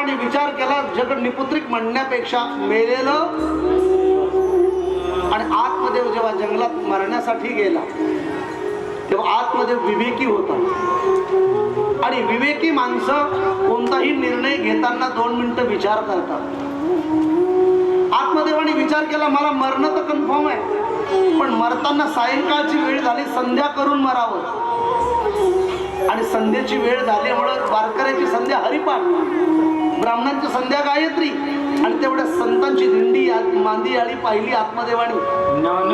आणि विचार केला जग निपुत्रिक म्हणण्यापेक्षा मेलेलं आणि आत्मदेव जेव्हा जंगलात मरण्यासाठी गेला तेव्हा आत्मदेव विवेकी होता. आणि विवेकी माणसं कोणताही निर्णय घेताना दोन मिनिटं विचार करतात. आत्मदेवाने विचार केला मला मरणं तर कन्फर्म आहे पण मरताना सायंकाळची वेळ झाली संध्या करून मरावं. आणि संध्येची वेळ झाल्यामुळे वारकऱ्याची संध्या हरिपाठ. ब्राह्मणांची संध्या गायत्री. आणि तेवढ्या संतांची दिंडी मांदी आली पाहिली आत्मदेवाने.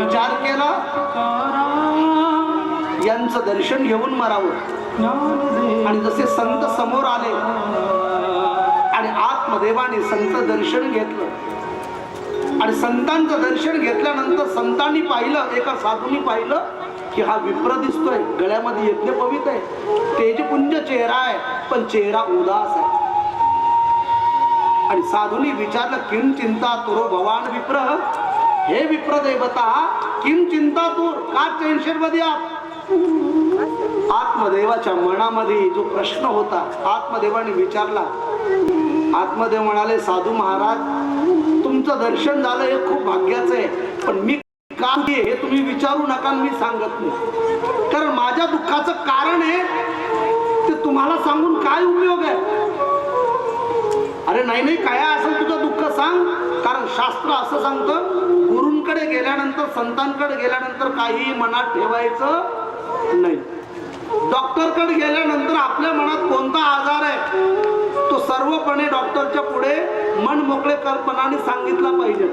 विचार केला. यांचं दर्शन घेऊन मरावं. आणि जसे संत समोर आले आणि आत्मदेवाने संत दर्शन घेतलं. आणि संतांचं दर्शन घेतल्यानंतर संतांनी पाहिलं एका साधूनी पाहिलं की हा विप्र दिसतोय गळ्यामध्ये यज्ञ पवित आहे. तेजपुंज चेहरा आहे पण चेहरा उदास आहे. आणि साधूनी विचारलं किम चिंता तुरो भवान विप्र हे विप्र देवता किम चिंता तूर? का टेन्शनमध्ये आत्मदेवाच्या मनामध्ये जो प्रश्न होता आत्मदेवाने विचारला. आत्मदेव म्हणाले साधू महाराज तुमचं दर्शन झालं हे खूप भाग्याचं आहे पण मी का घे हे तुम्ही विचारू नका आणि मी सांगत नाही. कारण माझ्या दुःखाचं कारण आहे ते तुम्हाला सांगून काय उपयोग आहे? अरे नाही नाही काय असेल तुझं दुःख सांग. कारण शास्त्र असं सांगतं गुरूंकडे गेल्यानंतर संतांकडे गेल्यानंतर काही मनात ठेवायचं नाही. डॉक्टरकडे गेल्यानंतर आपल्या मनात कोणता आजार आहे तो सर्वपणे डॉक्टरच्या पुढे मन मोकळे कल्पनाने सांगितला पाहिजे.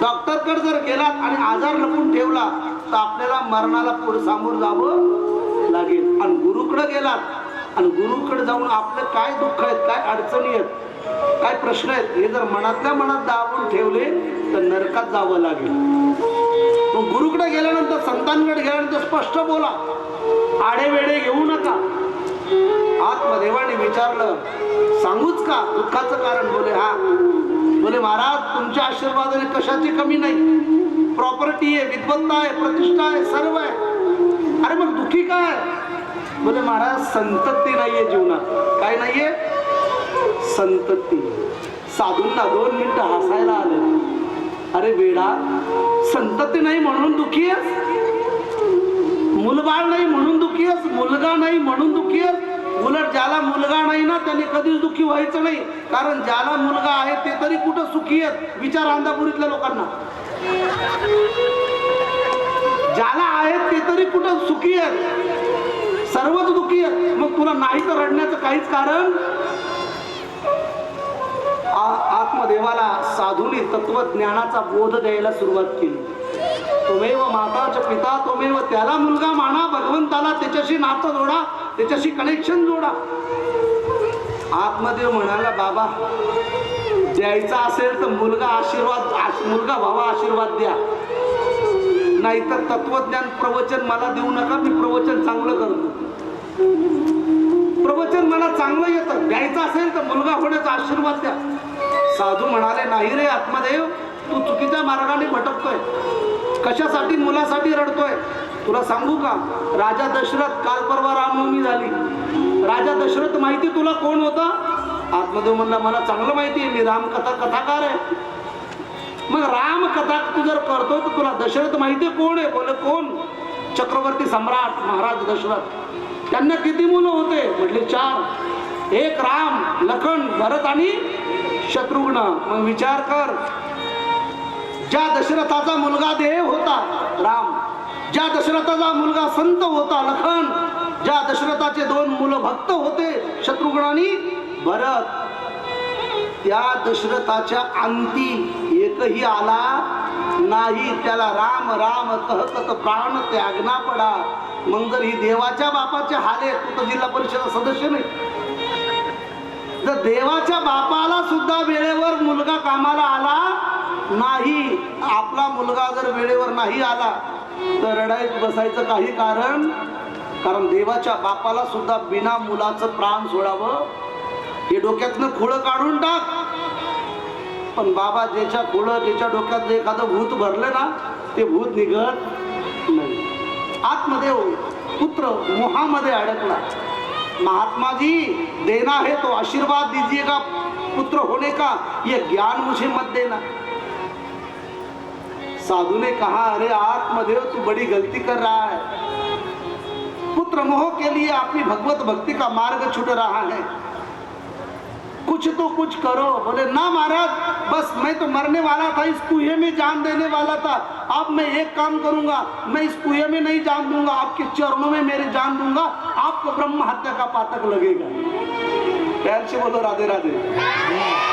डॉक्टरकडे जर गेलात आणि आजार लपून ठेवला तर आपल्याला मरणाला पुढे सामोर जावं लागेल. आणि गुरुकडे गेलात आणि गुरुकडे जाऊन आपले काय दुःख आहेत काय अडचणी आहेत काय प्रश्न आहेत? हे जर मनातल्या मनात दाबून ठेवले तर नरकात जावं लागेल. मग गुरुकडे गेल्यानंतर संतांकडे गेल्यानंतर स्पष्ट बोला. आडे वेडे घेऊ नका. आत्मदेवाने विचारलं सांगूच का? दुःखाचं कारण. बोले हा. बोले महाराज तुमच्या आशीर्वादाने कशाची कमी नाही? प्रॉपर्टी आहे विद्वत्ता आहे प्रतिष्ठा आहे सर्व आहे. अरे मग दुखी काय? बोले महाराज संतती नाहीये जीवनात. काय नाहीये? संतती. साधूंना दोन मिनिटं हसायला आले. अरे बेडा संतती नाही म्हणून दुखी आहेस? मुलबाळ नाही म्हणून दुखी आहेस? मुलगा नाही म्हणून दुखी आहेस? उलट ज्याला मुलगा नाही ना त्याने कधीच दुखी व्हायचं नाही. कारण ज्याला मुलगा आहे ते तरी कुठं सुखी आहेत? विचार अंधापुरीतल्या लोकांना. ज्याला आहेत ते तरी कुठं सुखी आहेत? सर्वच दुखी आहेत. मग तुला नाही तर रडण्याचं काहीच कारण? आत्मदेवाला साधूने तत्वज्ञानाचा बोध द्यायला सुरुवात केली. तुमेव माताच पिता तुमेव त्याला मुलगा माना भगवंताला त्याच्याशी नातं जोडा त्याच्याशी कनेक्शन जोडा. आत्मदेव म्हणाला बाबा द्यायचा असेल तर मुलगा आशीर्वाद आश- मुलगा भावा आशीर्वाद द्या. नाहीतर तत्वज्ञान प्रवचन मला देऊ नका मी प्रवचन चांगलं करतो. प्रवचन मला चांगलं येतं. द्यायचं असेल तर मुलगा होण्याचा आशीर्वाद द्या. साधू म्हणाले नाही रे आत्मदेव तू चुकीच्या मार्गाने भटकतोय. कशासाठी मुलासाठी रडतोय? तुला सांगू का? राजा दशरथ काल परवा रामनवमी झाली. राजा दशरथ माहिती तुला कोण होता? आत्मदेव म्हणला मला चांगलं माहिती आहे मी रामकथा कथाकार आहे. मग राम कथा तू जर करतोय तर तुला दशरथ माहिती आहे कोण आहे? बोल कोण? चक्रवर्ती सम्राट महाराज दशरथ. त्यांना किती मुलं होते? म्हटले चार. एक राम लखन भरत आणि शत्रुघ्न मग विचार कर. ज्या दशरथाचा मुलगा देव होता राम. ज्या दशरथाचा मुलगा संत होता लखन. ज्या दशरथाचे दोन मुलं भक्त होते शत्रुघ्नानी भरत. त्या दशरथाच्या अंती एकही आला नाही. त्याला राम राम कहत प्राण त्यागना पडा. मग जर ही देवाच्या बापाचे हाले तू तर जिल्हा परिषद सदस्य नाही. जर देवाच्या बापाला कामाला आला नाही आपला मुलगा जर वेळेवर नाही आला तर रडाईत बसायचं काही कारण? कारण देवाच्या बापाला सुद्धा बिना मुलाचं प्राण सोडावं हे डोक्यातनं खुळं काढून टाक. पण बाबा ज्याच्या खुळं ज्याच्या डोक्यात जे एखादं भूत भरलं ना ते भूत निघत नाही. आत्मदेव पुत्र मोहामध्ये अडकला. महात्मा जी देना है तो आशीर्वाद दीजिएगा पुत्र होने का ये ज्ञान मुझे मत देना। साधु ने कहा, अरे आत्मदेव तू बड़ी गलती कर रहा है। पुत्र मोह के लिए अपनी भगवत भक्ति का मार्ग छूट रहा है। कुछ तो कुछ करो। बोले, ना महाराज, बस मैं तो मरने वाला था, इस कुएँ में जान देने वाला था। अब मैं एक काम करूँगा, मैं इस कुएँ में नहीं जान दूँगा, आपके चरणों में मेरे जान दूँगा, आपको ब्रह्म हत्या का पातक लगेगा। ব্যাংসি বলো রাধে রাধে। হ্যাঁ।